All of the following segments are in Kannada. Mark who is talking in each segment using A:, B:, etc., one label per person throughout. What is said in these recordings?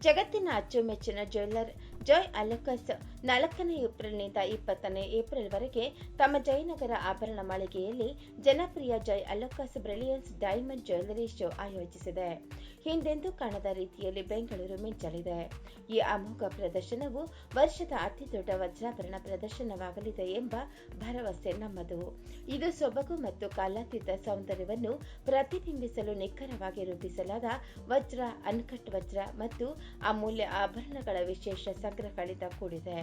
A: ಜಗತ್ತಿನ ಅಚ್ಚುಮೆಚ್ಚಿನ ಜ್ಯುವೆಲ್ಲರ್ ಜಾಯ್ ಅಲೋಕಸ್. ನಾಲ್ಕನೇ ಏಪ್ರಿಲ್ನಿಂದ ಇಪ್ಪತ್ತನೇ ಏಪ್ರಿಲ್ವರೆಗೆ ತಮ್ಮ ಜಯನಗರ ಆಭರಣ ಮಳಿಗೆಯಲ್ಲಿ ಜನಪ್ರಿಯ Joyalukkas brilliance diamond jewellery show ಆಯೋಜಿಸಿದೆ. ಹಿಂದೆಂದೂ ಕಾಣದ ರೀತಿಯಲ್ಲಿ ಬೆಂಗಳೂರು ಮಿಂಚಲಿದೆ. ಈ ಅಮೋಘ ಪ್ರದರ್ಶನವು ವರ್ಷದ ಅತಿದೊಡ್ಡ ವಜ್ರಾಭರಣ ಪ್ರದರ್ಶನವಾಗಲಿದೆ ಎಂಬ ಭರವಸೆ ನಮ್ಮದು. ಇದು ಸೊಬಗು ಮತ್ತು ಕಾಲಾತೀತ ಸೌಂದರ್ಯವನ್ನು ಪ್ರತಿಬಿಂಬಿಸಲು ನಿಖರವಾಗಿ ರೂಪಿಸಲಾದ ವಜ್ರ, ಅನ್ಕಟ್ ವಜ್ರ ಮತ್ತು ಅಮೂಲ್ಯ ಆಭರಣಗಳ ವಿಶೇಷ ಸಂಗ್ರಹಗಳಿಂದ ಕೂಡಿದೆ.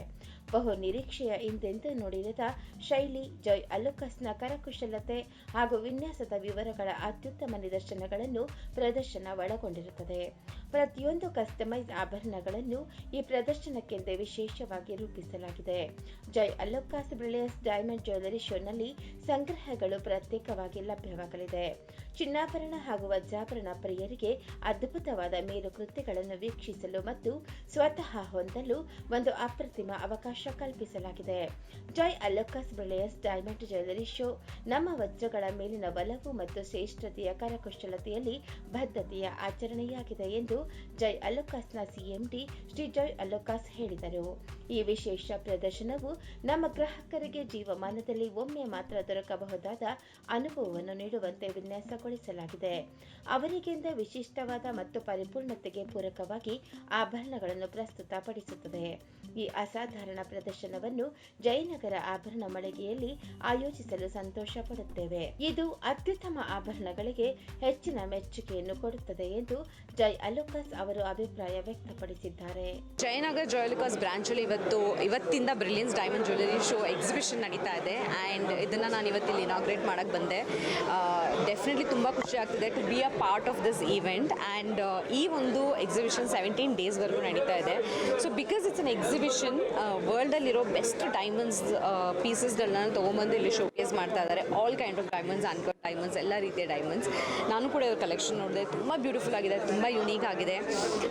A: ಬಹು ನಿರೀಕ್ಷೆಯ ಹಿಂದೆಂದೂ ನೋಡಿರದ ಶೈಲಿ, ಜಾಯ್ ಅಲುಕಸ್ನ ಕರಕುಶಲತೆ ಹಾಗೂ ವಿನ್ಯಾಸದ ವಿವರಗಳ ಅತ್ಯುತ್ತಮ ನಿದರ್ಶನಗಳನ್ನು ಪ್ರದರ್ಶನ ಒಳಗೊಂಡಿರುತ್ತದೆ. ಪ್ರತಿಯೊಂದು ಕಸ್ಟಮೈಸ್ ಆಭರಣಗಳನ್ನು ಈ ಪ್ರದರ್ಶನಕ್ಕೆಂದೇ ವಿಶೇಷವಾಗಿ ರೂಪಿಸಲಾಗಿದೆ. Jai Alokas brilliance diamond jewellery ಶೋನಲ್ಲಿ ಸಂಗ್ರಹಗಳು ಪ್ರತ್ಯೇಕವಾಗಿ ಲಭ್ಯವಾಗಲಿದೆ. ಚಿನ್ನಾಭರಣ ಹಾಗೂ ವಜ್ರಾಭರಣ ಪ್ರಿಯರಿಗೆ ಅದ್ಭುತವಾದ ಮೇಲುಕೃತ್ಯಗಳನ್ನು ವೀಕ್ಷಿಸಲು ಮತ್ತು ಸ್ವತಃ ಹೊಂದಲು ಒಂದು ಅಪ್ರತಿಮ ಅವಕಾಶ ಕಲ್ಪಿಸಲಾಗಿದೆ. Joyalukkas brilliance diamond jewellery show. ನಮ್ಮ ವಜ್ರಗಳ ಮೇಲಿನ ಒಲವು ಮತ್ತು ಶ್ರೇಷ್ಠತೆಯ ಕರಕುಶಲತೆಯಲ್ಲಿ ಬದ್ಧತೆಯ ಆಚರಣೆಯಾಗಿದೆ ಎಂದು ಜೈ ಅಲೋಕಾಸ್ನ ಸಿಎಂಡಿ ಶ್ರೀ ಜೈ ಅಲೋಕಾಸ್ ಹೇಳಿದರು. ಈ ವಿಶೇಷ ಪ್ರದರ್ಶನವು ನಮ್ಮ ಗ್ರಾಹಕರಿಗೆ ಜೀವಮಾನದಲ್ಲಿ ಒಮ್ಮೆ ಮಾತ್ರ ದೊರಕಬಹುದಾದ ಅನುಭವವನ್ನು ನೀಡುವಂತೆ ವಿನ್ಯಾಸಗೊಳಿಸಲಾಗಿದೆ. ಅವರಿಗಿಂತ ವಿಶಿಷ್ಟವಾದ ಮತ್ತು ಪರಿಪೂರ್ಣತೆಗೆ ಪೂರಕವಾಗಿ ಆಭರಣಗಳನ್ನು ಪ್ರಸ್ತುತಪಡಿಸುತ್ತದೆ. ಈ ಅಸಾಧಾರಣ ಪ್ರದರ್ಶನವನ್ನು ಜಯನಗರ ಆಭರಣ ಮಳಿಗೆಯಲ್ಲಿ ಆಯೋಜಿಸಲು ಸಂತೋಷ ಪಡುತ್ತೇವೆ ಇದು ಅತ್ಯುತ್ತಮ ಆಭರಣಗಳಿಗೆ ಹೆಚ್ಚಿನ ಮೆಚ್ಚುಗೆಯನ್ನು ಕೊಡುತ್ತದೆ ಎಂದು ಜೈ ಅಲೋಕಸ್ ಅವರು ಅಭಿಪ್ರಾಯ ವ್ಯಕ್ತಪಡಿಸಿದ್ದಾರೆ.
B: ಜಯನಗರ ಜಯಲುಕಾಸ್ ಬ್ರಾಂಚಲ್ಲಿ ಇವತ್ತು, ಇವತ್ತಿಂದ brilliance diamond jewellery show exhibition ನಡೀತಾ ಇದೆ. ಆ್ಯಂಡ್ ಇದನ್ನು ನಾನು ಇವತ್ತಿಲ್ಲಿ ಇನಾಗ್ರೇಟ್ ಮಾಡೋಕ್ಕೆ ಬಂದೆ. ಡೆಫಿನೆಟ್ಲಿ ತುಂಬ ಖುಷಿ ಆಗ್ತಿದೆ to be a part of this event and ಈ ಒಂದು ಎಕ್ಸಿಬಿಷನ್ ಸೆವೆಂಟೀನ್ ಡೇಸ್ವರೆಗೂ ನಡೀತಾ ಇದೆ. So because it's an exhibition ವರ್ಲ್ಡಲ್ಲಿರೋ best diamonds ಪೀಸಸ್ಗಳನ್ನ ತೊಗೊಂಬಂದು ಇಲ್ಲಿ ಶೋಕೇಸ್ ಮಾಡ್ತಾ ಇದ್ದಾರೆ all kind of diamonds uncut diamonds ಎಲ್ಲ ರೀತಿಯ ಡೈಮಂಡ್ಸ್ ನಾನು ಕೂಡ ಇವ್ರ ಕಲೆಕ್ಷನ್ ನೋಡಿದೆ. ತುಂಬ ಬ್ಯೂಟಿಫುಲ್ ಆಗಿದೆ. ತುಂಬ ಯುನೀಕ್ ಆಗಿದೆ.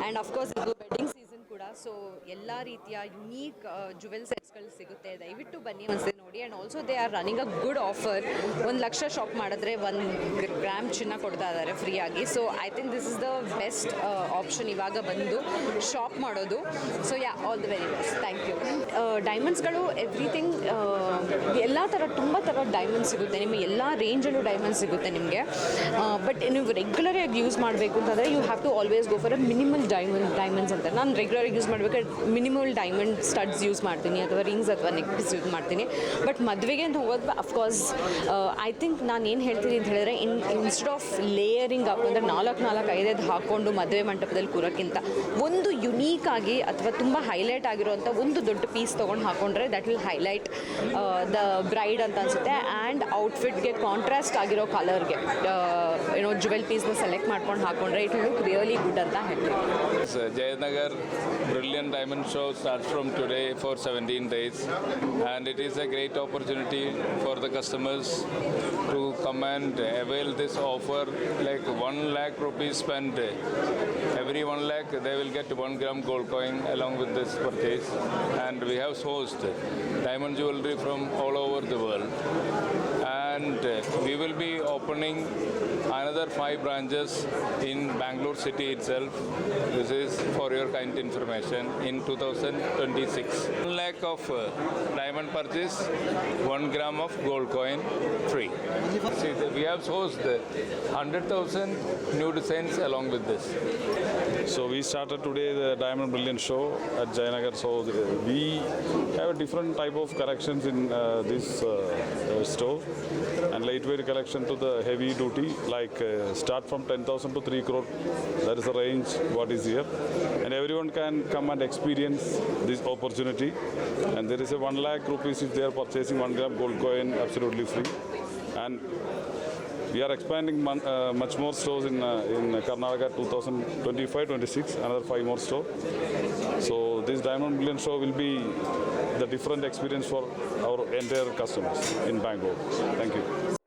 B: ಆ್ಯಂಡ್ ಅಫ್ಕೋರ್ಸ್ ಇದು ಸೊ ಎಲ್ಲ ರೀತಿಯ ಯುನೀಕ್ ಜುವೆಲ್ ಸೆಟ್ಸ್ಗಳು ಸಿಗುತ್ತೆ, ದಯವಿಟ್ಟು ಬನ್ನಿ ಒಂದ್ಸತಿ ನೋಡಿ. And also they are running a good offer ಒಂದು ಲಕ್ಷ ಶಾಪ್ ಮಾಡಿದ್ರೆ ಒಂದು ಗ್ರಾಮ್ ಚಿನ್ನ ಕೊಡ್ತಾ ಇದ್ದಾರೆ ಫ್ರೀಯಾಗಿ so I think this is the best option ಇವಾಗ ಬಂದು ಶಾಪ್ ಮಾಡೋದು. So yeah all the very best thank you ಡೈಮಂಡ್ಸ್ಗಳು everything ಎಲ್ಲ ಥರ ತುಂಬ ಥರ ಡೈಮಂಡ್ಸ್ ಸಿಗುತ್ತೆ. ನಿಮಗೆ ಎಲ್ಲ ರೇಂಜಲ್ಲೂ ಡೈಮಂಡ್ಸ್ ಸಿಗುತ್ತೆ ನಿಮಗೆ. ಬಟ್ ನೀವು ರೆಗ್ಯುಲರಾಗಿ ಯೂಸ್ ಮಾಡಬೇಕು ಅಂತಂದರೆ you have to always go for a minimal diamond diamonds ಅಂತ. ನಾನು ರೆಗ್ಯುಲರಾಗಿ ಯೂಸ್ ಮಾಡಬೇಕಾದ್ರೆ ಮಿನಿಮಲ್ ಡೈಮಂಡ್ ಸ್ಟಡ್ಸ್ ಯೂಸ್ ಮಾಡ್ತೀನಿ. ಅಥವಾ ರಿಂಗ್ಸ್ ಅಥವಾ ನೆಕ್ಲೆಸ್ ಯೂಸ್ ಮಾಡ್ತೀನಿ. ಬಟ್ ಮದುವೆಗೆ ಅಂತ ಹೋಗೋದು ಅಫ್ಕೋರ್ಸ್ ಐ ಥಿಂಕ್ ನಾನು ಏನು ಹೇಳ್ತೀನಿ ಅಂತ ಹೇಳಿದ್ರೆ in instead of layering up ಅಂದರೆ ನಾಲ್ಕು ನಾಲ್ಕು ಐದೈದು ಹಾಕ್ಕೊಂಡು ಮದುವೆ ಮಂಟಪದಲ್ಲಿ ಕೂರೋಕ್ಕಿಂತ ಒಂದು ಯುನೀಕ್ ಆಗಿ ಅಥವಾ ತುಂಬ ಹೈಲೈಟ್ ಆಗಿರುವಂಥ ಒಂದು ದೊಡ್ಡ ಪೀಸ್ ತೊಗೊಂಡು ಹಾಕೊಂಡ್ರೆ that will highlight the bride ಅಂತ ಅನಿಸುತ್ತೆ. ಆ್ಯಂಡ್ ಔಟ್ಫಿಟ್ಗೆ ಕಾಂಟ್ರಾಸ್ಟ್ ಆಗಿರೋ ಕಲರ್ಗೆ ಏನೋ ಜುವೆಲ್ ಪೀಸ್ನ ಸೆಲೆಕ್ಟ್ ಮಾಡ್ಕೊಂಡು ಹಾಕೊಂಡ್ರೆ ಇಟ್ ಲುಕ್ ರಿಯಲಿ ಗುಡ್ ಅಂತ ಹೇಳ್ತೀನಿ.
C: Jayanagar brilliant diamond show start from today four seventeen for 17 days, and it is a great opportunity for the customers to come and avail this offer. Like 1 lakh rupees spent, every 1 lakh they will get 1 gram gold coin along with this purchase. And we have sourced diamond jewelry from all over the world. And uh, we will be opening another five branches in Bangalore city itself. This is for your kind information in 2026. 1 lakh of uh, diamond purchase, 1 gram of gold coin free. See, we have sourced 100,000 new designs along with this.
D: So we started today the Diamond Brilliant Show at Jayanagar. So we have a different type of collections in uh, this uh, uh, store, and lightweight collection to the heavy duty, like uh, start from 10,000 to 3 crore. That is the range what is here, and everyone can come and experience this opportunity. And there is a 1 lakh rupees if they are purchasing 1 gram gold coin absolutely free, and we are expanding mon- uh, much more stores in uh, in Karnataka 2025-26, another five more stores. So this Diamond Million Show will be the different experience for our entire customers in Bangalore. Thank you.